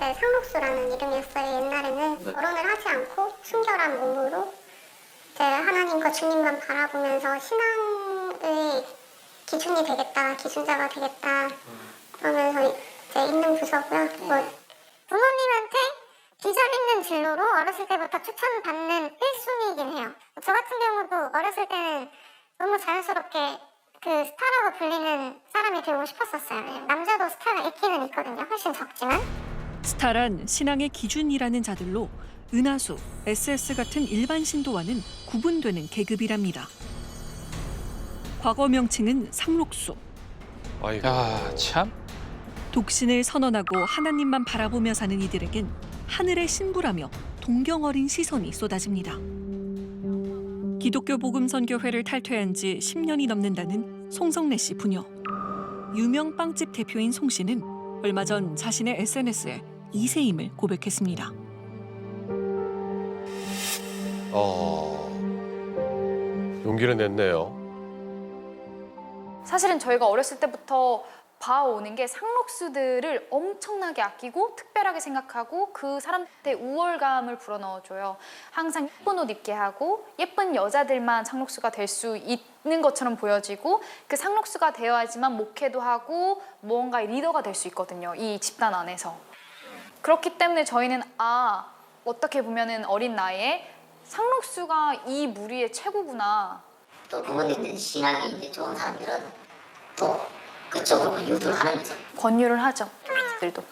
이제 상록수라는 이름이었어요. 옛날에는 결혼을 하지 않고 순결한 몸으로 이제 하나님과 주님만 바라보면서 신앙의 기준이 되겠다, 기준자가 되겠다. 그러면서 이제 있는 부서고요. 뭐 부모님한테 기절 있는 진로로 어렸을 때부터 추천받는 1순위이긴 해요. 저 같은 경우도 어렸을 때는 너무 자연스럽게 그 스타라고 불리는 사람이 되고 싶었었어요. 남자도 스타가 있기는 있거든요. 훨씬 적지만. 스타란 신앙의 기준이라는 자들로 은하수, SS 같은 일반 신도와는 구분되는 계급이랍니다. 과거 명칭은 상록수. 아이고. 야, 참. 독신을 선언하고 하나님만 바라보며 사는 이들에겐 하늘의 신부라며 동경 어린 시선이 쏟아집니다. 기독교 복음선교회를 탈퇴한 지 10년이 넘는다는 송성래 씨 부녀. 유명 빵집 대표인 송 씨는 얼마 전 자신의 SNS에 이세임을 고백했습니다. 어. 용기를 냈네요. 사실은 저희가 어렸을 때부터 봐오는 게 상록수들을 엄청나게 아끼고 특별하게 생각하고 그 사람한테 우월감을 불어넣어줘요. 항상 예쁜 옷 입게 하고 예쁜 여자들만 상록수가 될 수 있는 것처럼 보여지고 그 상록수가 되어야지만 목회도 하고 무언가의 리더가 될 수 있거든요. 이 집단 안에서. 그렇기 때문에 저희는 아 어떻게 보면은 어린 나이에 상록수가 이 무리의 최고구나. 또 부모님들 신앙이 이제 좋은 사람들은 또 그쪽으로 유도를 하는 거죠. 권유를 하죠. 들도.